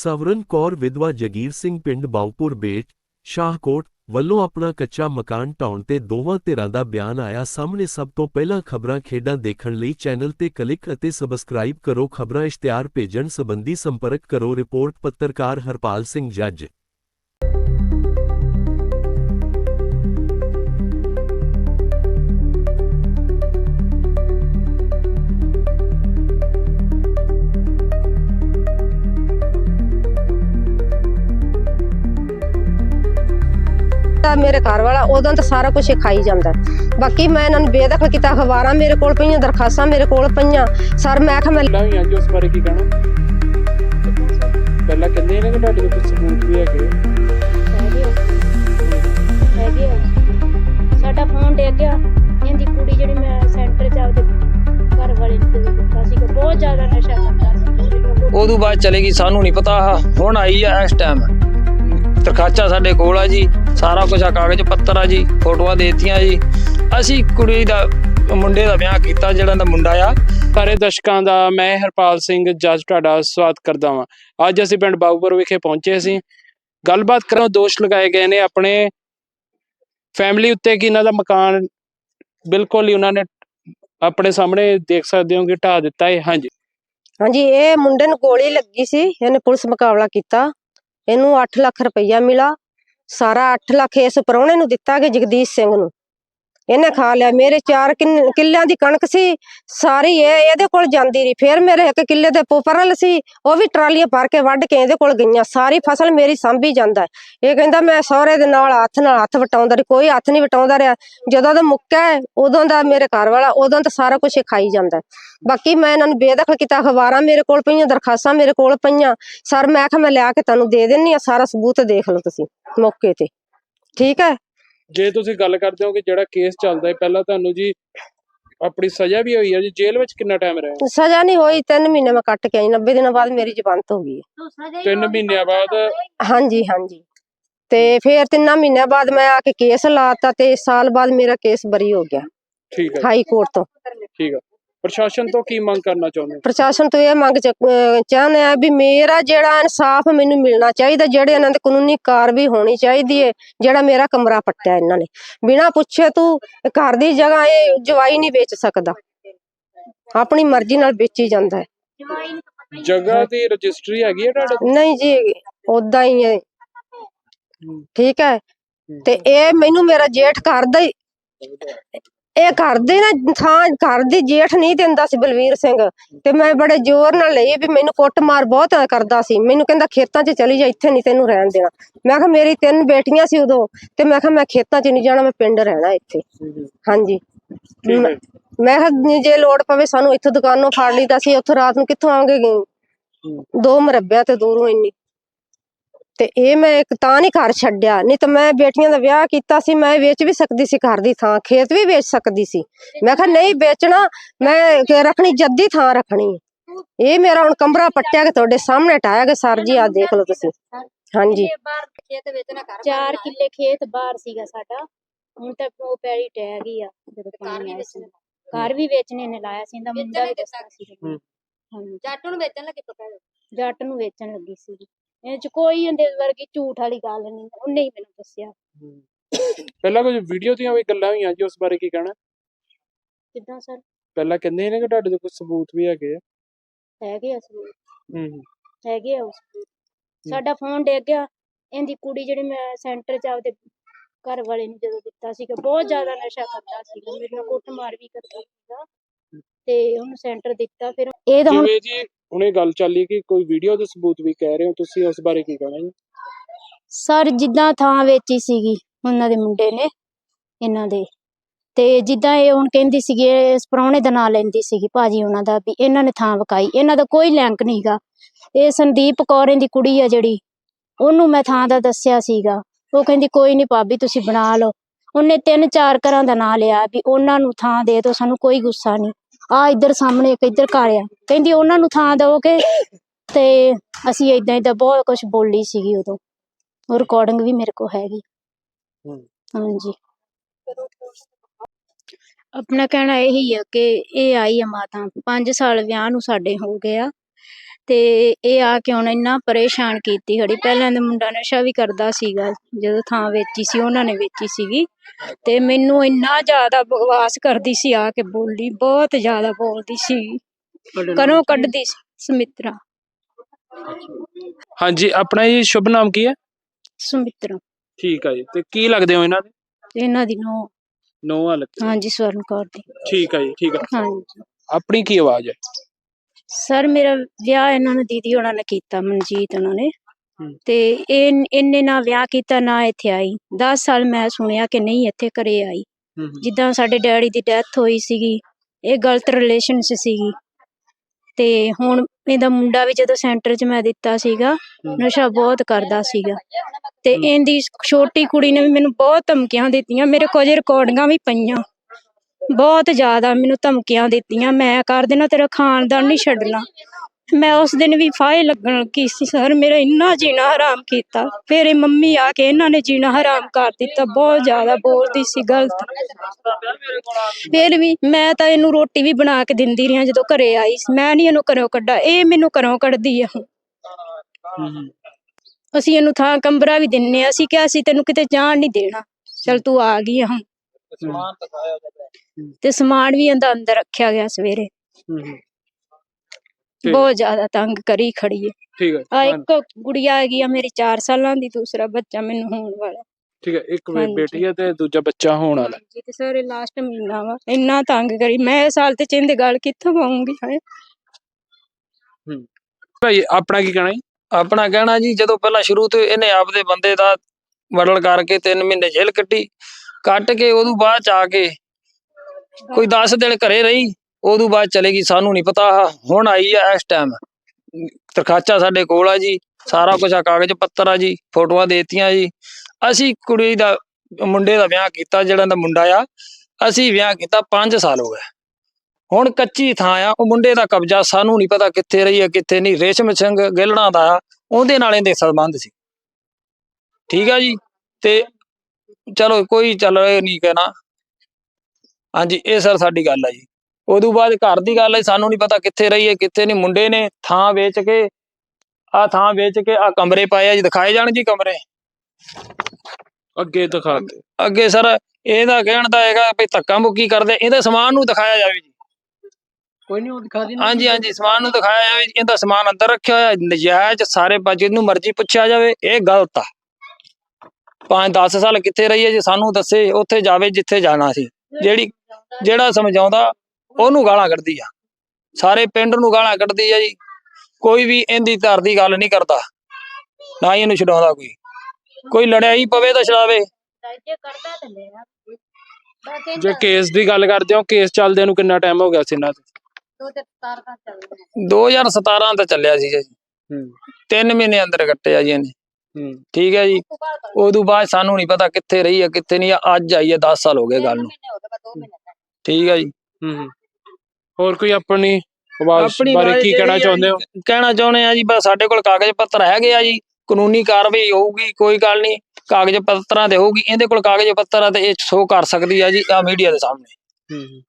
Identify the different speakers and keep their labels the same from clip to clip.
Speaker 1: ਸਵਰਨ ਕੌਰ ਵਿਧਵਾ ਜਗੀਰ ਸਿੰਘ ਪਿੰਡ ਬਾਉਪੁਰ ਬੇਟ, ਸ਼ਾਹਕੋਟ, ਵੱਲੋਂ ਆਪਣਾ ਕੱਚਾ ਮਕਾਨ ਢਾਉਣ ਤੇ ਦੋਵਾਂ ਧਿਰਾਂ ਦਾ ਬਿਆਨ ਆਇਆ। ਸਾਹਮਣੇ ਸਭ ਤੋਂ ਪਹਿਲਾਂ ਖਬਰਾਂ ਖੇਡਾਂ ਦੇਖਣ ਲਈ ਚੈਨਲ ਤੇ ਕਲਿੱਕ ਅਤੇ ਸਬਸਕ੍ਰਾਈਬ ਕਰੋ। ਖਬਰਾਂ ਇਸ਼ਤਿਹਾਰ ਭੇਜਣ ਸੰਬੰਧੀ ਸੰਪਰਕ ਕਰੋ। ਰਿਪੋਰਟ ਪੱਤਰਕਾਰ ਹਰਪਾਲ ਸਿੰਘ ਜੱਜ।
Speaker 2: ਤਾਂ ਮੇਰੇ ਘਰ ਵਾਲਾ ਉਦੋਂ ਤਾਂ ਸਾਰਾ ਕੁਝ ਖਾਈ ਜਾਂਦਾ। ਬਾਕੀ ਮੈਂ ਇਹਨਾਂ ਨੂੰ ਬੇਦਖਲ ਕੀਤਾ ਅਖਬਾਰਾਂ ਮੇਰੇ ਕੋਲ ਪਈਆਂ ਦਰਖਾਸਤਾਂ ਮੇਰੇ ਕੋਲ ਪਈਆਂ। ਸਰ ਮੈਂ ਕਿਹਾ ਮੈਂ
Speaker 3: ਵੀ ਅੱਜ ਉਸ ਬਾਰੇ ਕੀ ਕਹਿਣਾ। ਪਹਿਲਾਂ ਕਹਿੰਦੇ ਨੇ ਕਿ ਤੁਹਾਡੇ ਕੋਲ ਕੁਝ ਸਬੂਤ ਵੀ ਹੈਗੇ।
Speaker 4: ਸਾਡਾ ਫੋਨ ਡਿੱਗ ਗਿਆ। ਇਹਦੀ ਕੁੜੀ ਜਿਹੜੀ ਮੈਂ ਸੈਂਟਰ ਚ ਆਪਦੇ ਘਰ ਵਾਲੇ ਨੂੰ ਦੇ ਦਿੱਤਾ ਸੀਗਾ। ਬਹੁਤ ਜ਼ਿਆਦਾ ਨਸ਼ਾ ਕਰਦਾ ਸੀ।
Speaker 5: ਉਦੋਂ ਬਾਅਦ ਚਲੇਗੀ ਸਾਨੂੰ ਨਹੀਂ ਪਤਾ। ਹੁਣ ਆਈ ਆ ਇਸ ਟਾਈਮ ਤਰਖਾਚਾ ਸਾਡੇ ਕੋਲ ਆ ਜੀ। ਸਾਰਾ ਕੁਝ ਆ ਕਾਗਜ਼ ਪੱਤਰ ਆ ਜੀ ਫੋਟੋਆਂ ਦੇਤੀਆਂ ਜੀ। ਅਸੀਂ ਕੁੜੀ ਦਾ ਮੁੰਡੇ ਦਾ ਵਿਆਹ ਕੀਤਾ ਜਿਹੜਾ ਦਾ ਮੁੰਡਾ ਆ।
Speaker 3: ਸਾਰੇ ਦਰਸ਼ਕਾਂ ਦਾ ਮੈਂ ਹਰਪਾਲ ਸਿੰਘ ਜੱਜ ਤੁਹਾਡਾ ਸਵਾਗਤ ਕਰਦਾ ਹਾਂ ਅੱਜ ਅਸੀਂ ਪਿੰਡ ਬਾਬੂਪੁਰ ਵਿਖੇ ਪਹੁੰਚੇ ਸੀ। ਗੱਲਬਾਤ ਕਰਨ ਦੋਸ਼ ਲਗਾਏ ਗਏ ਨੇ ਆਪਣੇ ਫੈਮਿਲੀ ਉੱਤੇ ਕਿ ਇਹਨਾਂ ਦਾ ਮਕਾਨ ਬਿਲਕੁਲ ਹੀ ਉਹਨਾਂ ਨੇ ਆਪਣੇ ਸਾਹਮਣੇ ਦੇਖ ਸਕਦੇ ਹੋ ਕਿ ਢਾਹ ਦਿੱਤਾ ਹੈ। ਹਾਂਜੀ।
Speaker 2: ਹਾਂਜੀ ਇਹ ਮੁੰਡੇ ਨੂੰ ਗੋਲੀ ਲੱਗੀ ਸੀ ਇਹਨੇ ਪੁਲਿਸ ਮੁਕਾਬਲਾ ਕੀਤਾ। ਇਹਨੂੰ 8 ਲੱਖ ਰੁਪਈਆ ਮਿਲਾ ਸਾਰਾ 8 ਲੱਖ ਇਸ ਪ੍ਰਾਹੁਣੇ ਨੂੰ ਦਿੱਤਾ ਕਿ ਜਗਦੀਸ਼ ਸਿੰਘ ਨੂੰ। ਇਹਨੇ ਖਾ ਲਿਆ। ਮੇਰੇ 4 ਕਿੱਲਿਆਂ ਦੀ ਕਣਕ ਸੀ ਸਾਰੀ ਇਹ ਇਹਦੇ ਕੋਲ ਜਾਂਦੀ ਰਹੀ ਫਿਰ ਮੇਰੇ ਇੱਕ ਕਿੱਲੇ ਦੇ ਪਰਲ ਸੀ ਉਹ ਵੀ ਟਰਾਲੀਆਂ ਭਰ ਕੇ ਵੱਢ ਕੇ ਇਹਦੇ ਕੋਲ ਗਈਆਂ। ਸਾਰੀ ਫਸਲ ਮੇਰੀ ਸਾਂਭੀ ਜਾਂਦਾ ਇਹ ਕਹਿੰਦਾ ਮੈਂ ਸਹੁਰੇ ਦੇ ਨਾਲ ਹੱਥ ਨਾਲ ਹੱਥ ਵਟਾਉਂਦਾ ਰਹੀ। ਕੋਈ ਹੱਥ ਨਹੀਂ ਵਟਾਉਂਦਾ ਰਿਹਾ। ਜਦੋਂ ਦਾ ਮੁੱਕਾ ਹੈ, ਉਦੋਂ ਦਾ ਮੇਰੇ ਘਰ ਵਾਲਾ ਉਦੋਂ ਤਾਂ ਸਾਰਾ ਕੁਝ ਖਾਈ ਜਾਂਦਾ ਬਾਕੀ ਮੈਂ ਇਹਨਾਂ ਨੂੰ ਬੇਦਖਲ ਕੀਤਾ। ਅਖਬਾਰਾਂ ਮੇਰੇ ਕੋਲ ਪਈਆਂ ਦਰਖਾਸਤਾਂ ਮੇਰੇ ਕੋਲ ਪਈਆਂ। ਸਰ ਮੈਂ ਕਿਹਾ ਮੈਂ ਲਿਆ ਕੇ ਤੁਹਾਨੂੰ ਦੇ ਦਿੰਨੀ ਆ ਸਾਰਾ ਸਬੂਤ ਦੇਖ ਲਓ ਤੁਸੀਂ ਮੌਕੇ ਤੇ। ਠੀਕ ਹੈ?
Speaker 3: ਜੇ ਤੁਸੀਂ ਗੱਲ ਕਰਦੇ ਹੋ ਕਿ ਜਿਹੜਾ ਕੇਸ ਚੱਲਦਾ ਹੈ ਪਹਿਲਾਂ ਤੁਹਾਨੂੰ ਜੀ ਆਪਣੀ ਸਜ਼ਾ ਵੀ ਹੋਈ ਹੈ ਜੀ ਜੇਲ੍ਹ ਵਿੱਚ ਕਿੰਨਾ ਟਾਈਮ ਰਹੇ?
Speaker 2: ਸਜ਼ਾ ਨਹੀਂ ਹੋਈ 3 ਮਹੀਨੇ ਮੈਂ ਕੱਟ ਕੇ ਆਈ 90 ਦਿਨਾਂ ਬਾਅਦ ਮੇਰੀ ਜ਼ਮਾਨਤ ਹੋ ਗਈ ਹੈ।
Speaker 3: ਤਿੰਨ ਮਹੀਨਿਆਂ ਬਾਅਦ?
Speaker 2: ਹਾਂਜੀ ਹਾਂਜੀ। ਤੇ ਫਿਰ ਤਿੰਨਾਂ ਮਹੀਨਿਆਂ ਬਾਅਦ ਮੈਂ ਆ ਕੇ ਕੇਸ ਲਾਤਾ ਤੇ ਸਾਲ ਬਾਅਦ ਮੇਰਾ ਕੇਸ ਬਰੀ ਹੋ ਗਿਆ।
Speaker 3: ਠੀਕ ਹੈ।
Speaker 2: ਹਾਈ ਕੋਰਟ ਤੋਂ।
Speaker 3: ਠੀਕ ਹੈ ਪ੍ਰਸ਼ਾਸਨ ਤੋਂ ਕੀ ਮੰਗ ਕਰਨਾ ਚਾਹੁੰਦੇ ਹੋ?
Speaker 2: ਪ੍ਰਸ਼ਾਸਨ ਤੋਂ ਇਹ ਮੰਗ ਚ- ਅਹ ਚਾਹੁੰਦੇ ਆ ਵੀ ਮੇਰਾ ਜਿਹੜਾ ਇਨਸਾਫ ਮੈਨੂੰ ਮਿਲਣਾ ਚਾਹੀਦਾ ਜਿਹੜੇ ਇਹਨਾਂ ਦੇ ਕਾਨੂੰਨੀ ਕਾਰਵਾਈ ਹੋਣੀ ਚਾਹੀਦੀ ਹੈ ਜਿਹੜਾ ਮੇਰਾ ਕਮਰਾ ਪੱਟਿਆ ਇਹਨਾਂ ਨੇ। ਬਿਨਾਂ ਪੁੱਛੇ ਤੂੰ ਘਰ ਦੀ ਜਗ੍ਹਾ ਇਹ ਜਵਾਈ ਨਹੀਂ ਵੇਚ ਸਕਦਾ। ਆਪਣੀ ਮਰਜ਼ੀ ਨਾਲ ਵੇਚੀ ਜਾਂਦਾ ਹੈ।
Speaker 3: ਜਗ੍ਹਾ ਦੀ ਰਜਿਸਟਰੀ ਹੈਗੀ ਹੈ ਤੁਹਾਡੇ
Speaker 2: ਨਹੀਂ ਜੀ ਉਦਾਂ ਹੀ ਹੈ।
Speaker 3: ਹੂੰ।
Speaker 2: ਠੀਕ ਹੈ। ਤੇ ਇਹ ਮੈਨੂੰ ਮੇਰਾ ਜੇਠ ਕਰਦਾ ਹੀ ਇਹ ਘਰ ਦੇ ਨਾ ਥਾਂ ਘਰ ਦੀ ਜੇਠ ਨਹੀਂ ਦਿੰਦਾ ਸੀ ਬਲਵੀਰ ਸਿੰਘ। ਤੇ ਮੈਂ ਬੜੇ ਜ਼ੋਰ ਨਾਲ ਲਈ ਵੀ ਮੈਨੂੰ ਕੁੱਟਮਾਰ ਬਹੁਤ ਕਰਦਾ ਸੀ। ਮੈਨੂੰ ਕਹਿੰਦਾ ਖੇਤਾਂ 'ਚ ਚਲੀ ਜਾ ਇੱਥੇ ਨਹੀਂ ਤੈਨੂੰ ਰਹਿਣ ਦੇਣਾ। ਮੈਂ ਕਿਹਾ ਮੇਰੀ ਤਿੰਨ ਬੇਟੀਆਂ ਸੀ ਉਦੋਂ ਤੇ ਮੈਂ ਕਿਹਾ ਮੈਂ ਖੇਤਾਂ 'ਚ ਨਹੀਂ ਜਾਣਾ ਮੈਂ ਪਿੰਡ ਰਹਿਣਾ ਇੱਥੇ। ਹਾਂਜੀ।
Speaker 3: ਹੈ।
Speaker 2: ਮੈਂ ਕਿਹਾ ਜੇ ਲੋੜ ਪਵੇ ਸਾਨੂੰ ਇੱਥੋਂ ਦੁਕਾਨੋਂ ਫੜ ਲਈਦਾ ਸੀ ਉੱਥੋਂ ਰਾਤ ਨੂੰ ਕਿੱਥੋਂ ਆਵਾਂਗੇ? ਦੋ ਮਰੱਬਿਆਂ ਤੇ ਦੂਰੋਂ ਇੰਨੀ। ਤੇ ਇਹ ਮੈਂ ਇੱਕ ਤਾਂ ਨਹੀਂ ਘਰ ਛੱਡਿਆ ਨਹੀਂ ਤਾਂ ਮੈਂ ਬੇਟੀਆਂ ਦਾ ਵਿਆਹ ਕੀਤਾ ਸੀ ਮੈਂ ਵੇਚ ਵੀ ਸਕਦੀ ਸੀ ਘਰ ਦੀ ਥਾਂ ਖੇਤ ਵੀ ਵੇਚ ਸਕਦੀ ਸੀ। ਮੈਂ ਕਿਹਾ ਨਹੀਂ ਵੇਚਣਾ ਮੈਂ ਰੱਖਣੀ ਜੱਦੀ ਥਾਂ ਰੱਖਣੀ। ਇਹ ਮੇਰਾ ਹੁਣ ਕਮਰਾ ਪੱਟਿਆ ਕਿ ਤੁਹਾਡੇ ਸਾਹਮਣੇ ਟਾਇਆ ਕਿ ਸਰ ਜੀ ਆ ਦੇਖ ਲਓ ਤੁਸੀਂ। ਹਾਂਜੀ।
Speaker 4: ਬਾਹਰ ਖੇਤ ਵੇਚਣਾ ਕਰ 4 ਕਿੱਲੇ ਖੇਤ ਬਾਹਰ ਸੀਗਾ ਸਾਡਾ। ਹੁਣ ਤਾਂ ਉਹ ਪੈੜੀ ਟਹਿ ਗਈ ਆ ਜਦੋਂ ਪਾਣੀ ਆਇਆ ਸੀ। ਘਰ ਵੀ ਵੇਚਣੇ ਨੇ ਲਾਇਆ ਸੀ ਇਹਦਾ ਮੁੰਡਾ ਵੀ ਦੱਸਦਾ ਸੀ। ਜੱਟ ਨੂੰ ਵੇਚਣ ਲੱਗੇ ਪਤਾ। ਜੱਟ ਨੂੰ ਵੇਚਣ ਲੱਗੀ ਸੀ। ਇਹ ਚ ਕੋਈ ਇਹਦੇ ਵਰਗੀ ਝੂਠ ਵਾਲੀ ਗੱਲ ਨਹੀਂ ਉਹਨੇ ਹੀ ਮੈਨੂੰ ਦੱਸਿਆ।
Speaker 3: ਪਹਿਲਾਂ ਕੁਝ ਵੀਡੀਓ ਦੀਆਂ ਵੀ ਗੱਲਾਂ ਹੋਈਆਂ ਜੀ ਉਸ ਬਾਰੇ ਕੀ ਕਹਿਣਾ?
Speaker 4: ਕਿਦਾਂ ਸਰ?
Speaker 3: ਪਹਿਲਾਂ ਕਹਿੰਦੇ ਨੇ ਕਿ ਤੁਹਾਡੇ ਕੋਲ ਕੁਝ ਸਬੂਤ ਵੀ ਹੈਗੇ ਆ।
Speaker 4: ਹੈਗੇ ਆ ਸਬੂਤ।
Speaker 3: ਹੂੰ ਹੂੰ।
Speaker 4: ਹੈਗੇ ਆ ਉਸ ਸਾਡਾ ਫੋਨ ਡਿੱਗ ਗਿਆ। ਇਹਦੀ ਕੁੜੀ ਜਿਹੜੀ ਮੈਂ ਸੈਂਟਰ ਚ ਆਪਦੇ ਘਰ ਵਾਲੇ ਨੂੰ ਜਦੋਂ ਦਿੱਤਾ ਸੀਗਾ ਬਹੁਤ ਜ਼ਿਆਦਾ ਨਸ਼ਾ ਕਰਦਾ ਸੀਗਾ। ਮੇਰੇ ਨਾਲ ਕੁੱਟਮਾਰ ਵੀ ਕਰਦਾ ਸੀਗਾ। ਤੇ ਉਹਨੂੰ ਸੈਂਟਰ ਦਿੱਤਾ ਫਿਰ ਇਹ ਤਾਂ ਹੁਣ
Speaker 3: ਜਿਵੇਂ ਜੀ ਹੁਣੇ ਗੱਲ ਚੱਲੀ ਕਿ ਕੋਈ ਵੀਡੀਓ ਦੇ ਸਬੂਤ ਵੀ ਕਹਿ ਰਹੇ ਹੋ ਤੁਸੀਂ ਉਸ ਬਾਰੇ ਕੀ ਕਹਿਣਾ ਜੀ?
Speaker 4: ਸਰ ਜਿੱਦਾਂ ਥਾਂ ਵੇਚੀ ਸੀਗੀ ਉਹਨਾਂ ਦੇ ਮੁੰਡੇ ਨੇ ਇਹਨਾਂ ਦੇ ਤੇ ਜਿੱਦਾਂ ਇਹ ਹੁਣ ਕਹਿੰਦੀ ਸੀਗੀ ਇਸ ਪ੍ਰਾਹੁਣੇ ਦਾ ਨਾਂ ਲੈਂਦੀ ਸੀਗੀ ਭਾਜੀ ਉਹਨਾਂ ਦਾ ਵੀ ਇਹਨਾਂ ਨੇ ਥਾਂ ਵਕਾਈ ਇਹਨਾਂ ਦਾ ਕੋਈ ਲਿੰਕ ਨਹੀਂਗਾ ਇਹ ਸੰਦੀਪ ਕੌਰ ਦੀ ਕੁੜੀ ਆ ਜਿਹੜੀ ਉਹਨੂੰ ਮੈਂ ਥਾਂ ਦਾ ਦੱਸਿਆ ਸੀਗਾ। ਉਹ ਕਹਿੰਦੀ ਕੋਈ ਨਹੀਂ ਭਾਬੀ ਤੁਸੀਂ ਬਣਾ ਲਓ। ਉਹਨੇ ਤਿੰਨ ਚਾਰ ਘਰਾਂ ਦਾ ਨਾਂ ਲਿਆ ਵੀ ਉਹਨਾਂ ਨੂੰ ਥਾਂ ਦੇ ਦਿਓ ਸਾਨੂੰ ਕੋਈ ਗੁੱਸਾ ਨਹੀਂ ਆ ਇੱਧਰ ਸਾਹਮਣੇ ਇੱਕ ਇੱਧਰ ਘਰ ਆ। ਕਹਿੰਦੀ ਉਹਨਾਂ ਨੂੰ ਥਾਂ ਦਿਓਗੇ? ਤੇ ਅਸੀਂ ਇਦਾਂ ਇਦਾਂ ਬਹੁਤ ਕੁਝ ਬੋਲੀ ਸੀਗੀ ਉਦੋਂ। ਉਹ ਰਿਕਾਰਡਿੰਗ ਵੀ ਮੇਰੇ ਕੋਲ ਹੈਗੀ। ਹਾਂਜੀ। ਆਪਣਾ ਕਹਿਣਾ ਇਹੀ ਆ ਕਿ ਇਹ ਆਈ ਆ ਮਾਤਾ। 5 ਸਾਲ ਵਿਆਹ ਨੂੰ ਸਾਡੇ ਹੋ ਗਏ ਆ। ਤੇ ਇਹ ਆ ਕੇ ਹੁਣ ਇੰਨਾ ਪਰੇਸ਼ਾਨ ਕੀਤੀ ਖੜੀ ਪਹਿਲਾਂ ਦੇ ਮੁੰਡਾ ਨਸ਼ਾ ਵੀ ਕਰਦਾ ਸੀਗਾ ਜਦੋਂ ਥਾਂ ਵੇਚੀ ਸੀ ਉਹਨਾਂ ਨੇ ਵੇਚੀ ਸੀਗੀ। ਤੇ ਮੈਨੂੰ ਇੰਨਾ ਜ਼ਿਆਦਾ ਬਕਵਾਸ ਕਰਦੀ ਸੀ ਆ ਕੇ ਬੋਲੀ ਬਹੁਤ ਜ਼ਿਆਦਾ ਬੋਲਦੀ ਸੀ। ਘਰੋਂ ਕੱਢਦੀ ਸੀ ਸੁਮਿਤਰਾ।
Speaker 3: ਹਾਂਜੀ ਆਪਣਾ ਜੀ ਸ਼ੁਭ ਨਾਮ ਕੀ ਹੈ?
Speaker 4: ਸੁਮਿਤਰਾ।
Speaker 3: ਠੀਕ ਹੈ ਜੀ ਤੇ ਕੀ ਲੱਗਦੇ ਹੋ ਇਹਨਾਂ ਦੇ?
Speaker 4: ਤੇ ਇਹਨਾਂ ਦੀ ਨੋ
Speaker 3: ਨੋਆ ਲੱਗਦੇ
Speaker 4: ਹਾਂਜੀ ਸਵਰਨ ਕੌਰ ਦੀ।
Speaker 3: ਠੀਕ ਹੈ ਜੀ ਠੀਕ ਹੈ
Speaker 4: ਹਾਂਜੀ।
Speaker 3: ਆਪਣੀ ਕੀ ਆਵਾਜ਼ ਹੈ?
Speaker 4: ਸਰ ਮੇਰਾ ਵਿਆਹ ਇਹਨਾਂ ਨੇ ਦੀਦੀ ਉਹਨਾਂ ਨੇ ਕੀਤਾ ਮਨਜੀਤ ਉਹਨਾਂ ਨੇ।
Speaker 3: ਹਮ।
Speaker 4: ਤੇ ਇਹ ਇਹਨੇ ਨਾ ਵਿਆਹ ਕੀਤਾ ਨਾ ਇੱਥੇ ਆਈ। 10 ਸਾਲ ਮੈਂ ਸੁਣਿਆ ਕਿ ਨਹੀਂ ਇੱਥੇ ਘਰੇ ਆਈ। ਜਿੱਦਾਂ ਸਾਡੇ ਡੈਡੀ ਦੀ ਡੈਥ ਹੋਈ ਸੀਗੀ ਇਹ ਗਲਤ ਰਿਲੇਸ਼ਨ 'ਚ ਸੀਗੀ। ਤੇ ਹੁਣ ਇਹਦਾ ਮੁੰਡਾ ਵੀ ਜਦੋਂ ਸੈਂਟਰ 'ਚ ਮੈਂ ਦਿੱਤਾ ਸੀਗਾ ਨਸ਼ਾ ਬਹੁਤ ਕਰਦਾ ਸੀਗਾ। ਤੇ
Speaker 3: ਹਮ।
Speaker 4: ਇਹਦੀ ਛੋਟੀ ਕੁੜੀ ਨੇ ਵੀ ਮੈਨੂੰ ਬਹੁਤ ਧਮਕੀਆਂ ਦਿੱਤੀਆਂ ਮੇਰੇ ਕੋਲ ਜੇ ਰਿਕਾਰਡਿੰਗਾਂ ਵੀ ਪਈਆਂ। ਬਹੁਤ ਜ਼ਿਆਦਾ ਮੈਨੂੰ ਧਮਕੀਆਂ ਦਿੱਤੀਆਂ, ਮੈਂ ਕਰ ਦੇਣਾ ਤੇਰਾ ਖਾਨਦਾਨ ਨਹੀਂ ਛੱਡਣਾ। ਮੈਂ ਉਸ ਦਿਨ ਵੀ ਫਾਇ ਲੱਗਣ ਲੱਗੀ ਸੀ, ਸਰ ਮੇਰਾ ਇੰਨਾ ਜੀਣਾ ਹਰਾਮ ਕੀਤਾ। ਫਿਰ ਇਹ ਮੰਮੀ ਆ ਕੇ ਇਹਨਾਂ ਨੇ ਜੀਣਾ ਹਰਾਮ ਕਰ ਦਿੱਤਾ, ਬਹੁਤ ਜ਼ਿਆਦਾ ਬੋਲਦੀ ਸੀ ਗਲਤ। ਫਿਰ ਵੀ ਮੈਂ ਤਾਂ ਇਹਨੂੰ ਰੋਟੀ ਵੀ ਬਣਾ ਕੇ ਦਿੰਦੀ ਰਹੀ ਹਾਂ ਜਦੋਂ ਘਰੇ ਆਈ ਸੀ। ਮੈਂ ਨਹੀਂ ਇਹਨੂੰ ਘਰੋਂ ਕੱਢਾ ਇਹ ਮੈਨੂੰ ਘਰੋਂ ਕੱਢਦੀ ਆ। ਹੁਣ ਅਸੀਂ ਇਹਨੂੰ ਥਾਂ ਕਮਰਾ ਵੀ ਦਿੰਨੇ ਆ, ਅਸੀਂ ਕਿਹਾ ਸੀ ਤੈਨੂੰ ਕਿਤੇ ਜਾਣ ਨਹੀਂ ਦੇਣਾ। ਚਲ ਤੂੰ ਆ ਗਈ ਆ ਹੁਣ। ਤੇ ਸਮਾਨ ਵੀ ਇਹਦਾ ਅੰਦਰ ਰੱਖਿਆ ਗਿਆ ਸਵੇਰੇ। ਬਹੁਤ ਜ਼ਿਆਦਾ ਤੰਗ ਕਰੀ ਖੜੀ ਹੈ
Speaker 3: ਠੀਕ ਹੈ
Speaker 4: ਆ ਇੱਕ ਗੁੜੀਆ ਹੈਗੀ ਆ ਮੇਰੀ 4 ਸਾਲਾਂ ਦੀ ਦੂਸਰਾ ਬੱਚਾ ਮੈਨੂੰ ਹੋਣ ਵਾਲਾ।
Speaker 3: ਠੀਕ ਹੈ ਇੱਕ। ਬੇਟੀ ਹੈ ਤੇ ਦੂਜਾ ਬੱਚਾ ਹੋਣ ਵਾਲਾ। ਹੈ।
Speaker 4: ਜੀ ਤੇ ਸਾਰੇ ਲਾਸਟ ਮਹੀਨਾ ਵਾ ਇੰਨਾ ਤੰਗ ਕਰੀ। ਮੈਂ ਇਸ ਸਾਲ ਤੇ ਚਿੰਦੇ ਗੱਲ ਕਿੱਥੋਂ ਪਾਉਂਗੀ ਹਾਏ
Speaker 3: ਭਾਈ ਆਪਣਾ ਕੀ ਕਹਿਣਾ ਜੀ?
Speaker 5: ਆਪਣਾ ਕਹਿਣਾ ਜੀ ਜਦੋਂ ਪਹਿਲਾਂ ਸ਼ੁਰੂ ਤੋਂ ਇਹਨੇ ਆਪਦੇ ਬੰਦੇ ਦਾ ਮਰਡਰ ਕਰਕੇ 3 ਮਹੀਨੇ ਜੇਲ੍ਹ ਕੱਟੀ ਕੱਟ ਕੇ ਉਦੋਂ ਬਾਅਦ ਚ ਆ ਕੇ ਕੋਈ 10 ਦਿਨ ਘਰੇ ਰਹੀ ਉਦੋਂ ਬਾਅਦ ਚਲੇ ਗਈ ਸਾਨੂੰ ਨਹੀਂ ਪਤਾ ਹੁਣ ਆਈ ਆ ਇਸ ਟਾਈਮ ਤਰਖਾਚਾ ਸਾਡੇ ਕੋਲ ਆ ਜੀ ਸਾਰਾ ਕੁਝ ਆ ਕਾਗਜ਼ ਪੱਤਰ ਆ ਜੀ ਫੋਟੋਆਂ ਦੇਤੀਆਂ ਜੀ। ਅਸੀਂ ਕੁੜੀ ਦਾ ਮੁੰਡੇ ਦਾ ਵਿਆਹ ਕੀਤਾ ਜਿਹੜਾ ਦਾ ਮੁੰਡਾ ਆ ਅਸੀਂ ਵਿਆਹ ਕੀਤਾ 5 ਸਾਲ ਹੋ ਗਏ। ਹੁਣ ਕੱਚੀ ਥਾਂ ਆ ਉਹ ਮੁੰਡੇ ਦਾ ਕਬਜ਼ਾ ਸਾਨੂੰ ਨਹੀਂ ਪਤਾ ਕਿੱਥੇ ਰਹੀ ਹੈ ਕਿੱਥੇ ਨਹੀਂ। ਰੇਸ਼ਮ ਸਿੰਘ ਗਿੱਲਣਾ ਦਾ ਆ, ਉਹਦੇ ਨਾਲ ਇਹਦੇ ਸੰਬੰਧ ਸੀ। ਠੀਕ ਆ ਜੀ? ਤੇ ਚਲੋ ਕੋਈ ਚੱਲ ਇਹ ਨਹੀਂ ਕਹਿਣਾ। ਹਾਂਜੀ ਇਹ ਸਰ ਸਾਡੀ ਗੱਲ ਆ ਜੀ। ਉਦੋਂ ਬਾਅਦ ਘਰ ਦੀ ਗੱਲ ਹੈ ਸਾਨੂੰ ਨਹੀਂ ਪਤਾ ਕਿੱਥੇ ਰਹੀ ਹੈ ਕਿੱਥੇ ਨਹੀਂ ਮੁੰਡੇ ਨੇ ਥਾਂ ਵੇਚ ਕੇ ਆ ਥਾਂ ਵੇਚ ਕੇ ਆ ਕਮਰੇ ਪਾਏ ਆ ਜੀ। ਦਿਖਾਏ ਜਾਣ ਜੀ ਕਮਰੇ?
Speaker 3: ਅੱਗੇ ਦਿਖਾ
Speaker 5: ਅੱਗੇ ਸਰ ਇਹਦਾ ਕਹਿਣ ਦਾ ਹੈਗਾ ਵੀ ਧੱਕਾ ਮੁੱਕੀ ਕਰਦੇ। ਇਹਦੇ ਸਮਾਨ ਨੂੰ ਦਿਖਾਇਆ ਜਾਵੇ ਜੀ।
Speaker 3: ਕੋਈ ਨਹੀਂ ਉਹ ਦਿਖਾ ਦੇ
Speaker 5: ਹਾਂਜੀ ਹਾਂਜੀ ਸਮਾਨ ਨੂੰ ਦਿਖਾਇਆ ਜਾਵੇ ਜੀ, ਇਹਦਾ ਸਮਾਨ ਅੰਦਰ ਰੱਖਿਆ ਹੋਇਆ ਨਜਾਇਜ਼ ਸਾਰੇ ਪਾਸੇ ਜਿਹਨੂੰ ਮਰਜ਼ੀ ਪੁੱਛਿਆ ਜਾਵੇ ਇਹ ਗਲਤ ਆ। ਪੰਜ 10 ਸਾਲ ਕਿੱਥੇ ਰਹੀ ਹੈ ਜੀ ਸਾਨੂੰ ਦੱਸੇ ਉੱਥੇ ਜਾਵੇ ਜਿੱਥੇ ਜਾਣਾ ਸੀ। ਜਿਹੜੀ ਜਿਹੜਾ ਸਮਝਾਉਂਦਾ ਉਹਨੂੰ ਗਾਲਾਂ ਕੱਢਦੀ ਆ। ਸਾਰੇ ਪਿੰਡ ਨੂੰ ਗਾਲਾਂ ਕੱਢਦੀ ਆ ਜੀ। ਕੋਈ ਵੀ ਇਹਦੀ ਧਰ ਦੀ ਗੱਲ ਨਹੀਂ ਕਰਦਾ। ਨਾ ਹੀ ਇਹਨੂੰ ਛਡਾਉਂਦਾ ਕੋਈ। ਕੋਈ ਲੜਾਈ ਪਵੇ ਤਾਂ ਛਡਾਵੇ।
Speaker 4: ਕਰਦਾ ਤੇ ਲੈ
Speaker 3: ਜੇ ਕੇਸ ਦੀ ਗੱਲ ਕਰਦੇ ਹੋ ਕੇਸ ਚੱਲਦੇ ਨੂੰ ਕਿੰਨਾ ਟਾਈਮ ਹੋ ਗਿਆ ਸੀ ਇਹਨਾਂ ਦਾ?
Speaker 4: ਦੋ ਤੇ ਤਾਰ ਦਾ ਚੱਲਦਾ
Speaker 5: 2017 ਤਾਂ ਚੱਲਿਆ ਸੀ ਜੀ।
Speaker 3: ਹੂੰ।
Speaker 5: 3 ਮਹੀਨੇ ਅੰਦਰ ਕੱਟਿਆ ਜੀ ਇਹਨੇ।
Speaker 3: ਹੂੰ।
Speaker 5: ਠੀਕ ਹੈ ਜੀ। ਉਦੋਂ ਬਾਅਦ ਸਾਨੂੰ ਨਹੀਂ ਪਤਾ ਕਿੱਥੇ ਰਹੀ ਹੈ ਕਿੱਥੇ ਨਹੀਂ ਅੱਜ ਆਈ ਹੈ 10 ਸਾਲ ਹੋ ਗਏ ਗੱਲ ਨੂੰ। ਠੀਕ ਹੈ ਜੀ।
Speaker 3: ਹੂੰ ਹੂੰ। ਹੋਰ ਕੋਈ ਆਪਣੀ ਆਵਾਜ਼
Speaker 5: ਆਪਣੀ
Speaker 3: ਬਾਰੇ ਕੀ ਕਹਿਣਾ
Speaker 5: ਆ
Speaker 3: ਚਾਹੁੰਦੇ ਹੋ?
Speaker 5: ਕਹਿਣਾ ਚਾਹੁੰਦੇ ਆ ਜੀ ਬਸ ਸਾਡੇ ਕੋਲ ਕਾਗਜ਼ ਪੱਤਰ ਹੈਗੇ ਆ ਜੀ ਕਾਨੂੰਨੀ ਕਾਰਵਾਈ ਹੋਊਗੀ ਕੋਈ ਗੱਲ ਨਹੀਂ ਕਾਗਜ਼ ਪੱਤਰਾਂ ਤੇ ਹੋਊਗੀ ਇਹਦੇ ਕੋਲ ਕਾਗਜ਼ ਪੱਤਰ ਆ ਤੇ ਇਹ ਸ਼ੋ ਕਰ ਸਕਦੀ ਆ ਜੀ ਆ ਮੀਡੀਆ ਦੇ ਸਾਹਮਣੇ।
Speaker 3: ਹੂੰ ਹੂੰ।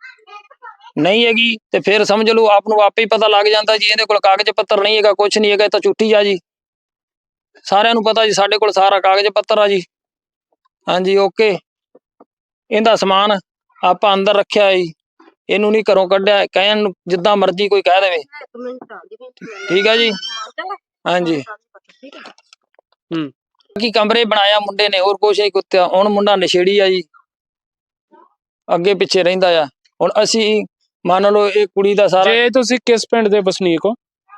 Speaker 5: ਨਹੀਂ ਹੈਗੀ ਤੇ ਫਿਰ ਸਮਝ ਲਓ ਆਪ ਨੂੰ ਆਪੇ ਹੀ ਪਤਾ ਲੱਗ ਜਾਂਦਾ ਜੀ ਇਹਦੇ ਕੋਲ ਕਾਗਜ਼ ਪੱਤਰ ਨਹੀਂ ਹੈਗਾ ਕੁਝ ਨਹੀਂ ਹੈਗਾ ਇਹ ਤਾਂ ਝੂਠੀ ਆ ਜੀ। ਸਾਰਿਆਂ ਨੂੰ ਪਤਾ ਜੀ ਸਾਡੇ ਕੋਲ ਸਾਰਾ ਕਾਗਜ਼ ਪੱਤਰ ਆ ਜੀ। ਹਾਂਜੀ ਓਕੇ। ਇਹਦਾ ਸਮਾਨ ਆਪਾਂ ਅੰਦਰ ਰੱਖਿਆ ਹੈ ਜੀ ਇਹਨੂੰ ਨਹੀਂ ਘਰੋਂ ਕੱਢਿਆ। ਕਹਿਣ ਨੂੰ ਜਿੱਦਾਂ ਮਰਜ਼ੀ ਕੋਈ ਕਹਿ ਦੇਵੇ। ਠੀਕ ਹੈ ਜੀ? ਹਾਂਜੀ। ਕੀ ਕਮਰੇ ਬਣਾਇਆ ਮੁੰਡੇ ਨੇ ਹੋਰ ਕੁਛ ਨਹੀਂ ਕੁੱਤਿਆ। ਹੁਣ ਮੁੰਡਾ ਨਸ਼ੇੜੀ ਆ ਜੀ। ਅੱਗੇ ਪਿੱਛੇ ਰਹਿੰਦਾ ਆ। ਹੁਣ ਅਸੀਂ ਮੰਨ ਲਓ ਇਹ ਕੁੜੀ ਦਾ ਸਾਰਾ
Speaker 3: ਜੇ ਤੁਸੀਂ ਕਿਸ ਪਿੰਡ ਦੇ ਵਸਨੀਕ ਹੋ?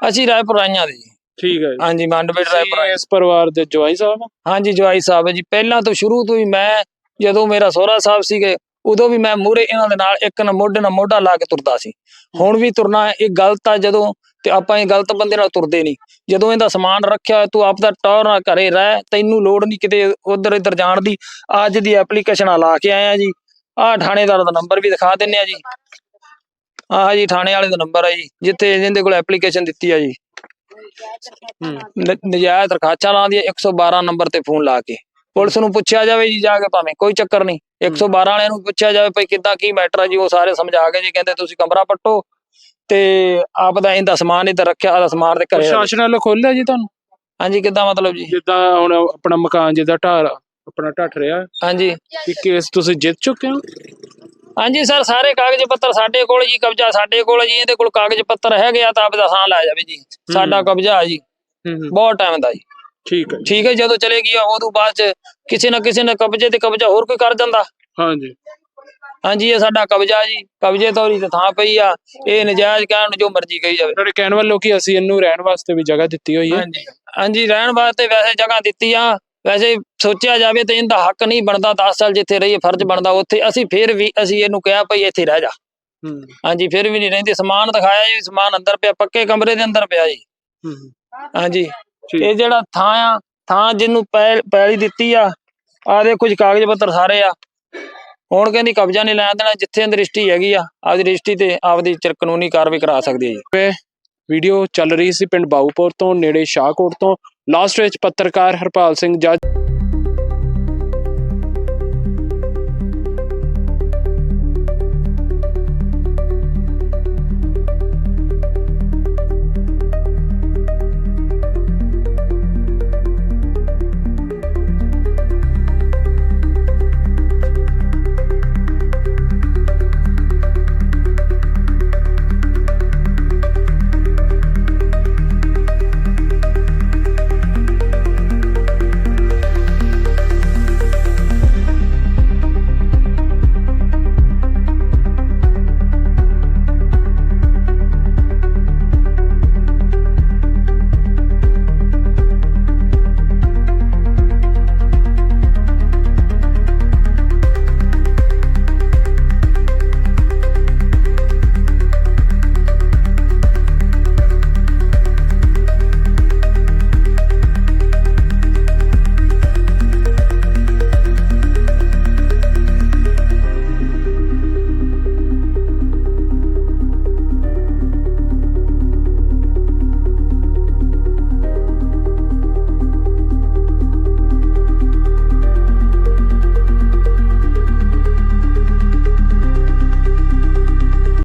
Speaker 5: ਅਸੀਂ ਰਾਏਪੁਰ ਆਈਆਂ ਦੇ ਜੀ।
Speaker 3: ਠੀਕ ਹੈ ਜੀ।
Speaker 5: ਹਾਂਜੀ ਮੰਡਬੇਟ ਰਾਏਪੁਰ ਆਏ
Speaker 3: ਇਸ ਪਰਿਵਾਰ ਦੇ ਜਵਾਈ ਸਾਹਿਬ ਹੋ?
Speaker 5: ਹਾਂਜੀ ਜਵਾਈ ਸਾਹਿਬ ਜੀ। ਪਹਿਲਾਂ ਤੋਂ ਸ਼ੁਰੂ ਤੋਂ ਹੀ ਮੈਂ ਜਦੋਂ ਮੇਰਾ ਸਹੁਰਾ ਸਾਹਿਬ ਸੀਗੇ ਉਦੋਂ ਵੀ ਮੈਂ ਮੂਹਰੇ ਇਹਨਾਂ ਦੇ ਨਾਲ ਇੱਕ ਨਾ ਮੋਢੇ ਨਾਲ ਮੋਢਾ ਲਾ ਕੇ ਤੁਰਦਾ ਸੀ। ਹੁਣ ਵੀ ਤੁਰਨਾ ਇਹ ਗਲਤ ਆ ਜਦੋਂ ਤੇ ਆਪਾਂ ਇਹ ਗਲਤ ਬੰਦੇ ਨਾਲ ਤੁਰਦੇ ਨਹੀਂ। ਜਦੋਂ ਇਹਦਾ ਸਮਾਨ ਰੱਖਿਆ ਹੋਇਆ, ਤੂੰ ਆਪਦਾ ਟੌਰ ਨਾਲ ਘਰੇ ਰਹਿ ਤੈਨੂੰ ਲੋੜ ਨਹੀਂ ਕਿਤੇ ਉਧਰ ਇੱਧਰ ਜਾਣ ਦੀ। ਅੱਜ ਦੀ ਐਪਲੀਕੇਸ਼ਨ ਆ ਲਾ ਕੇ ਆਏ ਆ ਜੀ। ਆਹ ਥਾਣੇਦਾਰ ਦਾ ਨੰਬਰ ਵੀ ਦਿਖਾ ਦਿੰਨੇ ਆ ਜੀ। ਆਹ ਜੀ ਥਾਣੇ ਵਾਲੇ ਦਾ ਨੰਬਰ ਆ ਜੀ ਜਿੱਥੇ ਜਿਹਦੇ ਕੋਲ ਐਪਲੀਕੇਸ਼ਨ ਦਿੱਤੀ ਆ ਜੀ। ਨ- ਨਜਾਇਜ਼ ਦਰਖਾਸਤਾਂ ਲਾਂ ਦੀ 112 ਨੰਬਰ ਤੇ ਫੋਨ ਲਾ ਕੇ। ਪੁਲਿਸ ਨੂੰ ਪੁੱਛਿਆ ਜਾਵੇ ਜੀ ਜਾ ਕੇ ਭਾਵੇਂ ਕੋਈ ਚੱਕਰ ਨਹੀਂ। 112 ਵਾਲਿਆਂ ਨੂੰ ਪੁੱਛਿਆ ਜਾਵੇ ਭਈ ਕਿੱਦਾਂ ਕੀ ਮੈਟਰ ਆ ਜੀ ਉਹ ਸਾਰੇ ਸਮਝਾ ਕੇ ਜੀ ਕਹਿੰਦੇ ਤੁਸੀਂ ਕਮਰਾ ਪੱਟੋ ਤੇ ਆਪ ਦਾ ਇਹਦਾ ਸਮਾਨ ਇੱਧਰ ਰੱਖਿਆ ਆਦਾ ਸਮਾਨ ਦੇ ਘਰੇ
Speaker 3: ਪ੍ਰਸ਼ਾਸਨ ਵੱਲੋਂ ਖੋਲਿਆ ਜੀ ਤੁਹਾਨੂੰ?
Speaker 5: ਹਾਂਜੀ ਕਿੱਦਾਂ ਮਤਲਬ ਜੀ?
Speaker 3: ਜਿੱਦਾਂ ਹੁਣ ਆਪਣਾ ਮਕਾਨ ਜਿੱਦਾਂ ਢਾਹ ਆਪਣਾ ਢੱਠ ਰਿਹਾ।
Speaker 5: ਹਾਂਜੀ।
Speaker 3: ਕਿ ਕੇਸ ਤੁਸੀਂ ਜਿੱਤ ਚੁੱਕੇ ਹੋ?
Speaker 5: ਹਾਂਜੀ ਸਰ ਸਾਰੇ ਕਾਗਜ਼ ਪੱਤਰ ਸਾਡੇ ਕੋਲ ਜੀ ਕਬਜ਼ਾ ਸਾਡੇ ਕੋਲ ਜੀ ਇਹਦੇ ਕੋਲ ਕਾਗਜ਼ ਪੱਤਰ ਹੈਗੇ ਆ ਤਾਂ ਆਪ ਦਾ ਸਾਂ ਲੈ ਜਾਵੇ ਜੀ। ਸਾਡਾ ਕਬਜ਼ਾ ਹੈ ਜੀ ਬਹੁਤ ਟਾਈਮ ਦਾ ਜੀ।
Speaker 3: ਠੀਕ ਹੈ ਜੀ।
Speaker 5: ਠੀਕ ਹੈ ਜਦੋਂ ਚਲੇ ਗਿਆ ਉਦੋਂ ਬਾਅਦ ਚ ਕਿਸੇ ਨਾ ਕਿਸੇ ਨੇ ਕਬਜ਼ੇ ਤੇ ਕਬਜ਼ਾ ਹੋਰ ਕੋਈ ਕਰ ਜਾਂਦਾ
Speaker 3: ਹਾਂਜੀ।
Speaker 5: ਹਾਂਜੀ ਇਹ ਸਾਡਾ ਕਬਜ਼ਾ ਜੀ ਕਬਜ਼ੇ ਤੋਂ ਹੀ ਥਾਂ ਪਈ ਆ। ਇਹ ਨਜਾਇਜ਼ ਕਹਿਣ ਜੋ ਮਰਜ਼ੀ ਕਹੀ ਜਾਵੇ।
Speaker 3: ਤੁਹਾਡੇ ਕਹਿਣ ਵੱਲੋਂ ਕਿ ਅਸੀਂ ਇਹਨੂੰ ਰਹਿਣ ਵਾਸਤੇ ਵੀ ਜਗ੍ਹਾ ਦਿੱਤੀ ਹੋਈ ਹੈ?
Speaker 5: ਹਾਂਜੀ। ਹਾਂਜੀ ਰਹਿਣ ਵਾਸਤੇ ਵੈਸੇ ਜਗ੍ਹਾ ਦਿੱਤੀ ਆ। ਵੈਸੇ ਸੋਚਿਆ ਜਾਵੇ ਤੇ ਇਹਦਾ ਹੱਕ ਨਹੀਂ ਬਣਦਾ 10 ਸਾਲ ਜਿੱਥੇ ਰਹੀਏ ਫਰਜ਼ ਬਣਦਾ ਉੱਥੇ। ਅਸੀਂ ਫਿਰ ਵੀ ਅਸੀਂ ਇਹਨੂੰ ਕਿਹਾ ਭਈ ਇੱਥੇ ਰਹਿ ਜਾ।
Speaker 3: ਹੂੰ।
Speaker 5: ਹਾਂਜੀ ਫਿਰ ਵੀ ਨਹੀਂ ਰਹਿੰਦੇ। ਸਮਾਨ ਦਿਖਾਇਆ ਜੀ ਸਮਾਨ ਅੰਦਰ ਪਿਆ ਪੱਕੇ ਕਮਰੇ ਦੇ ਅੰਦਰ ਪਿਆ ਜੀ।
Speaker 3: ਹੂੰ।
Speaker 5: ਹਾਂਜੀ। ਇਹ ਜਿਹੜਾ ਥਾਂ ਆ ਥਾਂ ਜਿਹਨੂੰ ਪੈਲ ਦਿੱਤੀ ਆ ਆ ਦੇ ਕੁਝ ਕਾਗਜ਼ ਪੱਤਰ ਸਾਰੇ ਆ। ਹੁਣ ਕਹਿੰਦੀ ਕਬਜ਼ਾ ਨਹੀਂ ਲੈਣ ਦੇਣਾ ਜਿੱਥੇ ਅੰਦਰ ਰਜਿਸਟਰੀ ਹੈਗੀ ਆ ਆਪਦੀ ਰਜਿਸਟਰੀ ਤੇ ਆਪਦੀ ਚਿਰ ਕਾਨੂੰਨੀ ਕਾਰਵਾਈ ਕਰਾ ਸਕਦੀ ਹੈ ਜੀ।
Speaker 3: ਵੀਡੀਓ ਚੱਲ ਰਹੀ ਸੀ ਪਿੰਡ ਬਾਊਪੁਰ ਤੋਂ ਨੇੜੇ ਸ਼ਾਹਕੋਟ ਤੋਂ। ਲਾਸਟ ਵਿੱਚ ਪੱਤਰਕਾਰ ਹਰਪਾਲ ਸਿੰਘ ਜੱਜ